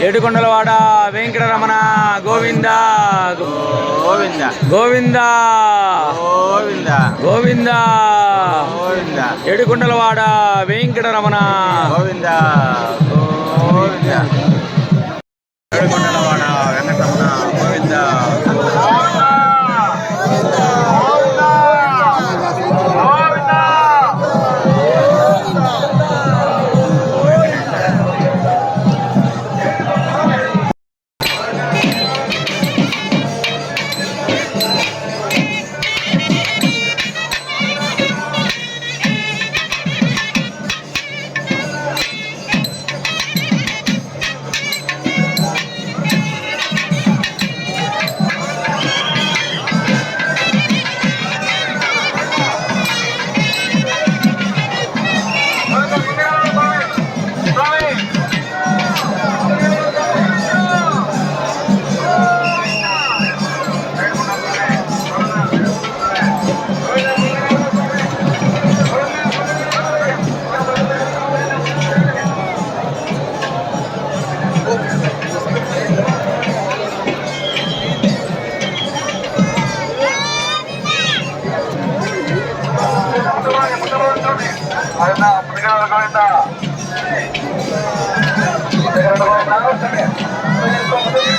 ఏడుకొండలవాడ వెంకటరమణ గోవింద గోవింద. గోవింద. గోవింద. గోవింద. గోవింద. ఏడుకొండలవాడ వెంకటరమణ. గోవింద.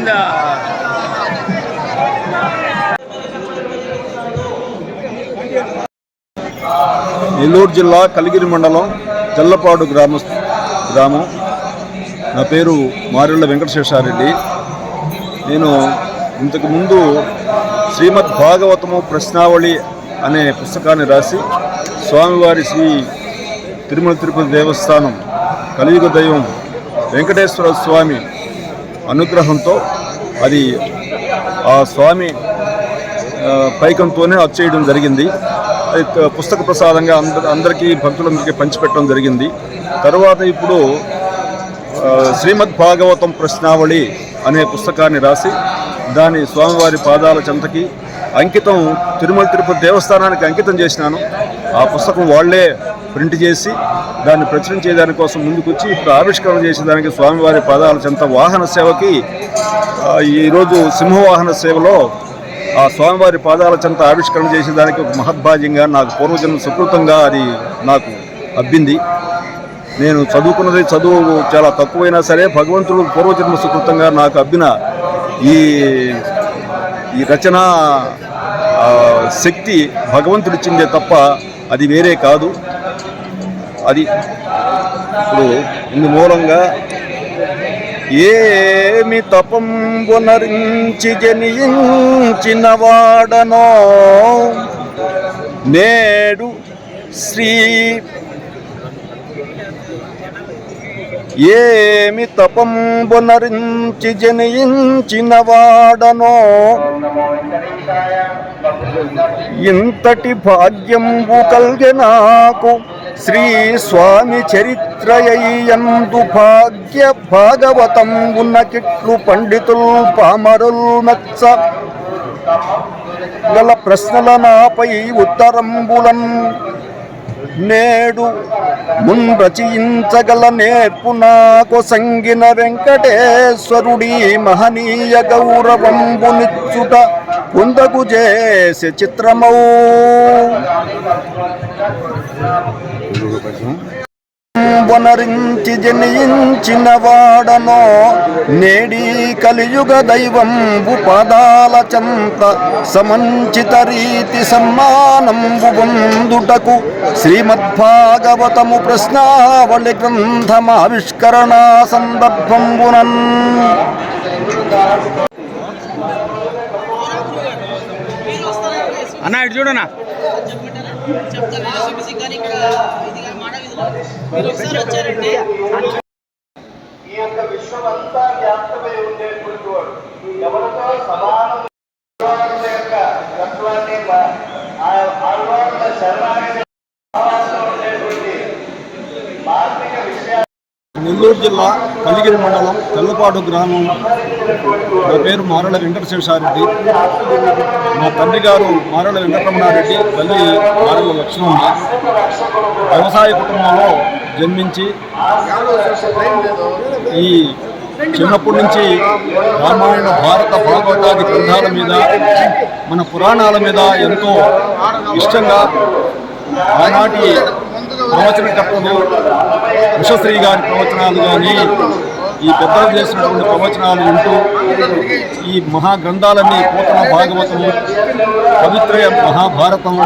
గోవింద నెల్లూరు జిల్లా కలిగిరి మండలం జల్లపాడు గ్రామ గ్రామం. నా పేరు మారెళ్ళ వెంకటశేషారెడ్డి. నేను ఇంతకుముందు శ్రీమద్ భాగవతము ప్రశ్నావళి అనే పుస్తకాన్ని రాసి స్వామివారి శ్రీ తిరుమల తిరుపతి దేవస్థానం కలియుగ దైవం వెంకటేశ్వర స్వామి అనుగ్రహంతో అది ఆ స్వామి పైకంతోనే వచ్చేయడం జరిగింది. అది పుస్తక ప్రసాదంగా అందరి అందరికీ భక్తులందరికీ పంచిపెట్టడం జరిగింది. తర్వాత ఇప్పుడు శ్రీమద్ భాగవతం ప్రశ్నావళి అనే పుస్తకాన్ని రాసి దాని స్వామివారి పాదాల చెంతకి అంకితం తిరుమల తిరుపతి దేవస్థానానికి అంకితం చేసినాను. ఆ పుస్తకం వాళ్ళే ప్రింట్ చేసి దాన్ని ప్రచురించే దానికోసం ముందుకొచ్చి ఇప్పుడు ఆవిష్కరణ చేసేదానికి స్వామివారి పాదాల చెంత వాహన సేవకి ఈరోజు సింహవాహన సేవలో ఆ స్వామివారి పాదాల చెంత ఆవిష్కరణ చేసేదానికి ఒక మహద్భాగ్యంగా నాకు పూర్వజన్మ సుకృతంగా అది నాకు అబ్బింది. నేను చదువుకున్నది చదువు చాలా తక్కువైనా సరే భగవంతుడు పూర్వజన్మ సుకృతంగా నాకు అబ్బిన ఈ ఈ రచన శక్తి భగవంతుడిచ్చిందే తప్ప అది వేరే కాదు. అది ఇప్పుడు ఇందు మూలంగా ఏమి తపంబునరించి జనించినవాడనో నేడు శ్రీ ఏమి తపంబునరించి జనించినవాడనో ఇంతటి భాగ్యంబు కలిగే నాకు శ్రీ స్వామి చరిత్రయందు భాగ్య భాగవతం ఉన్న చిట్లు పండితుల్ పామరుల్ నచ్చ గల ప్రశ్నల నాపై ఉత్తరంబులన్ నేడు ముంరచయించగల నేర్పు నాకు సంగిన వెంకటేశ్వరుడి మహనీయ గౌరవంబునిచ్చుట కుందకు చేసి చిత్రమౌ. వనరించి జనించిన వాడనో నేడి కలియుగ దైవం పదాల చంత సమంచిత రీతి సమ్మానంబు బందుటకు శ్రీమద్భాగవతము ప్రశ్నావళి గ్రంథమావిష్కరణ సందర్భంబునన్ అన్న ఇటు చూడనా ఇది ఈ యొక్క విశ్వమంతా వ్యాప్తమై ఉండేటువంటి వాడు ఎవరితో సమానం యొక్క తత్వాన్ని ఆ శరణాగతి నెల్లూరు జిల్లా కలిగిరి మండలం తెల్లపాడు గ్రామం. నా పేరు మారల వెంకటశేషారెడ్డి. మా తండ్రి గారు మారల వెంకటరమణారెడ్డి తల్లి మారల లక్ష్మమ్మ వ్యవసాయ కుటుంబంలో జన్మించి ఈ చిన్నప్పటి నుంచి రామాయణ భారత భాగవతాది గ్రంథాల మీద మన పురాణాల మీద ఎంతో ఇష్టంగా ఆనాటి ప్రవచనకర్తలు ఉషశ్రీ గారి ప్రవచనాలు కానీ ఈ పెద్దలు చేసినటువంటి ప్రవచనాలు వింటూ ఈ మహాగ్రంథాలన్నీ పూతన భాగవతము పవిత్ర మహాభారతం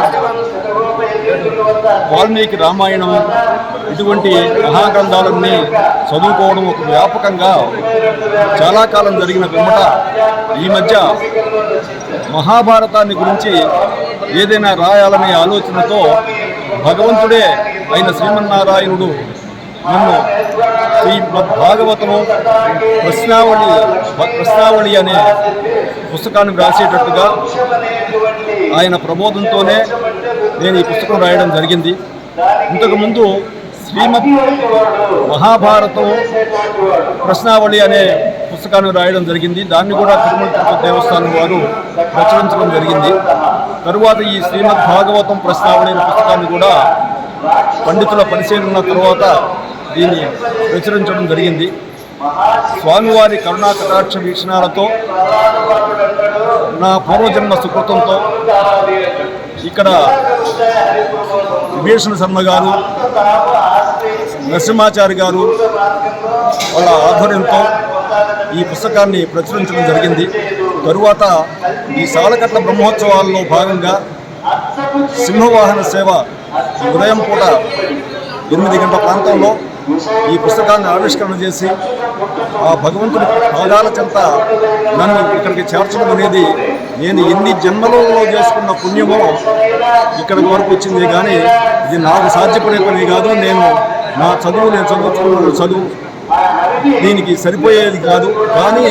వాల్మీకి రామాయణం ఇటువంటి మహాగ్రంథాలన్నీ చదువుకోవడం ఒక వ్యాపకంగా చాలా కాలం జరిగిన పిమ్మట ఈ మధ్య మహాభారతాన్ని గురించి ఏదైనా రాయాలనే ఆలోచనతో భగవంతుడే అయిన శ్రీమన్నారాయణుడు నన్ను ఈ భాగవతము ప్రశ్నావళి ప్రశ్నావళి అనే పుస్తకాన్ని వ్రాసేటట్టుగా ఆయన ప్రబోధంతోనే నేను ఈ పుస్తకం రాయడం జరిగింది. ఇంతకుముందు శ్రీమద్ మహాభారతం ప్రశ్నావళి అనే పుస్తకాన్ని రాయడం జరిగింది. దాన్ని కూడా తిరుమల తిరుపతి దేవస్థానం వారు ప్రచురించడం జరిగింది. తరువాత ఈ శ్రీమద్ భాగవతం ప్రస్తావన పుస్తకాన్ని కూడా పండితుల పరిశీలన తరువాత దీన్ని ప్రచురించడం జరిగింది. స్వామివారి కరుణా కటాక్ష వీక్షణాలతో నా పూర్వజన్మ సుకృతంతో ఇక్కడ విభీషణ శర్మ గారు నరసింహాచారి గారు వాళ్ళ ఆధ్వర్యంతో ఈ పుస్తకాన్ని ప్రచురించడం జరిగింది. తరువాత ఈ సాలకట్ల బ్రహ్మోత్సవాల్లో భాగంగా సింహవాహన సేవ ఉదయం పూట ఎనిమిది గంటల ప్రాంతంలో ఈ పుస్తకాన్ని ఆవిష్కరణ చేసి ఆ భగవంతుడి పాదాల చెంత నన్ను ఇక్కడికి చేర్చడం అనేది నేను ఎన్ని జన్మలలో చేసుకున్న పుణ్యమో ఇక్కడికి వరకు వచ్చింది కానీ ఇది నాకు సాధ్యపడే పని కాదు. నేను నా చదువు నేను చదువుతున్న చదువు దీనికి సరిపోయేది కాదు. కానీ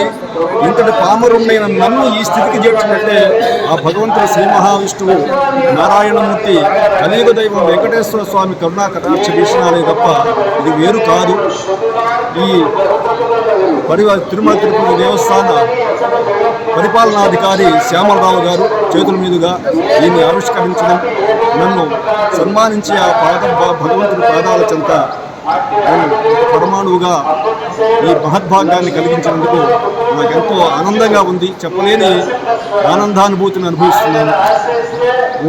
ఇంతటి పామరుణ్ణైన నన్ను ఈ స్థితికి చేర్చినట్టే ఆ భగవంతుడు శ్రీ మహావిష్ణువు నారాయణమూర్తి కలియుగ దైవం వెంకటేశ్వర స్వామి కరుణా కటాక్ష భీషణాలే తప్ప ఇది వేరు కాదు. ఈ పరి తిరుమల తిరుపతి దేవస్థాన పరిపాలనాధికారి శ్యామలరావు గారు చేతుల మీదుగా దీన్ని ఆవిష్కరించడం నన్ను సన్మానించి ఆ పాద భగవంతుడి పాదాల చెంత పరమాణువుగా ఈ మహద్భాగ్యాన్ని కలిగించినందుకు నాకెంతో ఆనందంగా ఉంది. చెప్పలేని ఆనందానుభూతిని అనుభవిస్తున్నాను.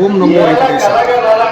ఓం నమో వెంకటేశ్వర